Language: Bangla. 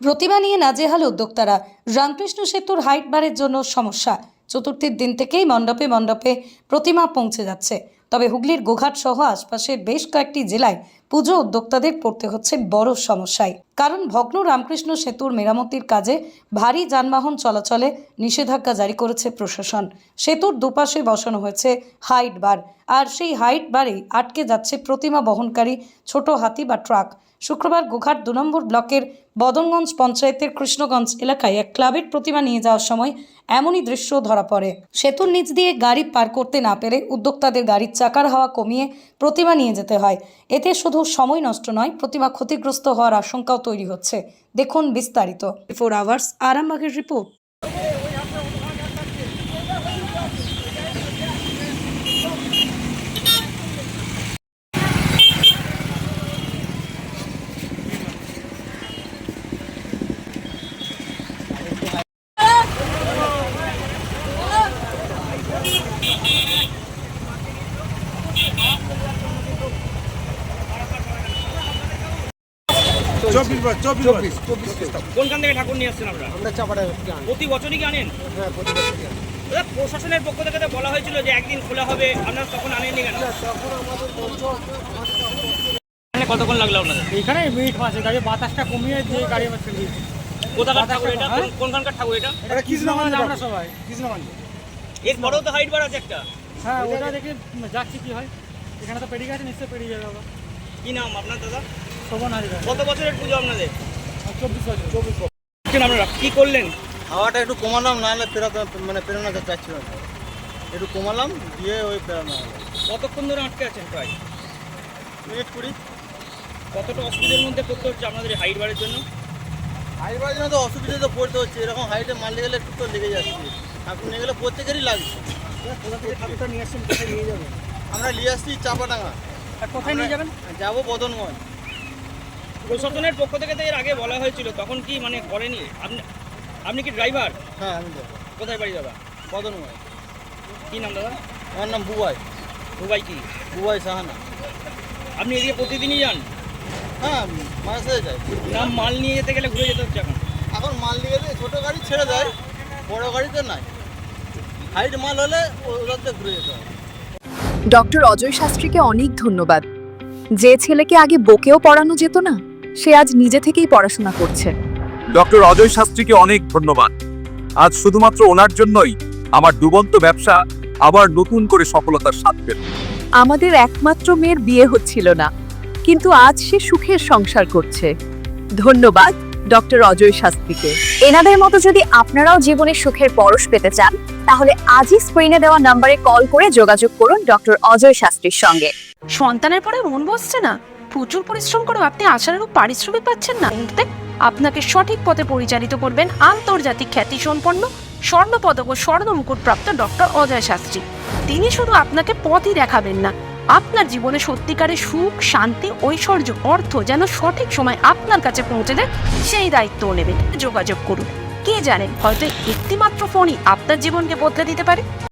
প্রতিমা নিয়ে নাজেহাল উদ্যোক্তারা। রামকৃষ্ণ সেতুর হাইট বারের জন্য সমস্যা। চতুর্থীর দিন থেকেই মণ্ডপে মণ্ডপে প্রতিমা পৌঁছে যাচ্ছে। তবে হুগলির গোঘাট সহ আশপাশের বেশ কয়েকটি জেলায় পুজো উদ্যোক্তাদের পড়তে হচ্ছে বড় সমস্যায়। কারণ ভগ্ন রামকৃষ্ণ সেতুর মেরামতির কাজে ভারী যানবাহন চলাচলে নিষেধাজ্ঞা জারি করেছে প্রশাসন। সেতুর দুপাশে বসানো হয়েছে হাইট বার, আর সেই হাইট বারেই আটকে যাচ্ছে প্রতিমা বহনকারী ছোট হাতি বা ট্রাক। শুক্রবার গোঘাট দু নম্বর ব্লকের বদনগঞ্জ পঞ্চায়েতের কৃষ্ণগঞ্জ এলাকায় এক ক্লাবের প্রতিমা নিয়ে যাওয়ার সময় এমনই দৃশ্য ধরা পড়ে। সেতুর নিচ দিয়ে গাড়ি পার করতে না পেরে উদ্যোক্তাদের গাড়ির চাকার হাওয়া কমিয়ে প্রতিমা নিয়ে যেতে হয়। এতে শুধু সময় নষ্ট নয়, প্রতিমা ক্ষতিগ্রস্ত হওয়ার আশঙ্কাও তৈরি হচ্ছে। দেখুন বিস্তারিত। ফোর আওয়ার্স আরামবাগের রিপোর্ট। চব্বিশ বার চব্বিশ চব্বিশ চব্বিশ কোনখান থেকে ঠাকুর নিয়ে আসছেন আপনারা? আমরা চাপাটা প্রতি বছরই কি আনেন? হ্যাঁ প্রতি প্রশাসনের পক্ষ থেকে বলা হয়েছিল যে একদিন খোলা হবে আপনারা তখন আনেননি কেন? কতক্ষণ লাগল আপনাদের? এখানে মিনিট পাঁচে গাড়ি বাতাসটা কমিয়ে দিয়ে গাড়ি আমার কোথাকার ঠাকুর এটা? হ্যাঁ? কোনখানকার ঠাকুর এটা? এটা কৃষ্ণগঞ্জ আমরা সবাই কৃষ্ণগঞ্জ। পরেও তো হাইট বার আছে একটা। হ্যাঁ ওটা দেখে যাচ্ছি কি হয়। এখানে তো পেরিয়ে গেছে নিশ্চয়ই পেরিয়ে যাবে কি নাম আপনার দাদা? কত বছরের পুজো আপনাদের? চব্বিশ বছর। চব্বিশ আপনারা কি করলেন? হাওয়াটা একটু কমালাম ফেরাতে মানে যাচ্ছিল না একটু কমালাম দিয়ে ওই পেরানো হলো। কতক্ষণ ধরে আটকে আছেন প্রায়? মিনিট কুড়ি। কতটা অসুবিধার মধ্যে পড়তে হচ্ছে আপনাদের হাইট জন্য? জন্য তো অসুবিধা তো পড়তে হচ্ছে। এরকম হাইটে মারলে গেলে একটু তো লেগে যাচ্ছে। ঠাকুর নিয়ে গেলে প্রত্যেকেরই লাগছে। কোথা থেকে ঠাকুরটা নিয়ে আসছেন কোথায় নিয়ে যাবেন? আমরা নিয়ে আসছি চাপাডাঙ্গা। আর কোথায় নিয়ে যাবেন? যাব বদনগঞ্জ। প্রশাসনের পক্ষ থেকে তো এর আগে বলা হয়েছিল তখন কি মানে করেনি? আপনি আপনি কি ড্রাইভার হ্যাঁ আমি যাব কোথায় বাড়ি দাদা? বদনগঞ্জ কি নাম দাদা? আমার নাম বুবাই। দুবাই কি? বুবাই সাহানা। আপনি এদিকে প্রতিদিনই যান? হ্যাঁ মাঝে যাই। না মাল নিয়ে যেতে গেলে ঘুরে যেতে হচ্ছে এখন? এখন মাল নিয়ে গেলে ছোটো গাড়ি ছেড়ে দেয় বড় গাড়িতে নাই। হাইট মাল হলে ওদের ঘুরে যেতে হয়। ডক্টর অজয় শাস্ত্রীকে অনেক ধন্যবাদ। যে ছেলেকে আগে বকেও পড়ানো যেত না সে আজ নিজে থেকেই পড়াশোনা করছে। ডক্টর অজয় শাস্ত্রীকে অনেক ধন্যবাদ। আজ শুধুমাত্র ওনার জন্যই আমার ডুবন্ত ব্যবসা আবার নতুন করে সফলতার স্বাদ পেল। আমাদের একমাত্র মেয়ের বিয়ে হচ্ছিল না কিন্তু আজ সে সুখের সংসার করছে। ধন্যবাদ ডক্টর অজয় শাস্ত্রীকে। এনাদের মতো যদি আপনারাও জীবনে সুখের পরশ পেতে চান তাহলে আজই স্ক্রিনে দেওয়া নম্বরে কল করে যোগাযোগ করুন ডক্টর অজয় শাস্ত্রীর সঙ্গে। সন্তানের পরে মন বসছে না? প্রচুর পরিশ্রম করেও আপনি আশানুরূপ পারিশ্রমিক পাচ্ছেন না। মুহূর্তে আপনাকে সঠিক পথে পরিচালিত করবেন আন্তর্জাতিক খ্যাতি সম্পন্ন স্বর্ণ পদক ও স্বর্ণ মুকুট প্রাপ্ত ডক্টর অজয় শাস্ত্রী। তিনি শুধু আপনাকে পথই দেখাবেন না, আপনার জীবনে সত্যিকারের সুখ, শান্তি, ঐশ্বর্য, অর্থ যেন সঠিক সময় আপনার কাছে পৌঁছে দেয়, সেই দায়িত্বও নেবেন। যোগাযোগ করুন। কে জানেন হয়তো একটিমাত্র ফোনই আপনার জীবনকে বদলে দিতে পারে।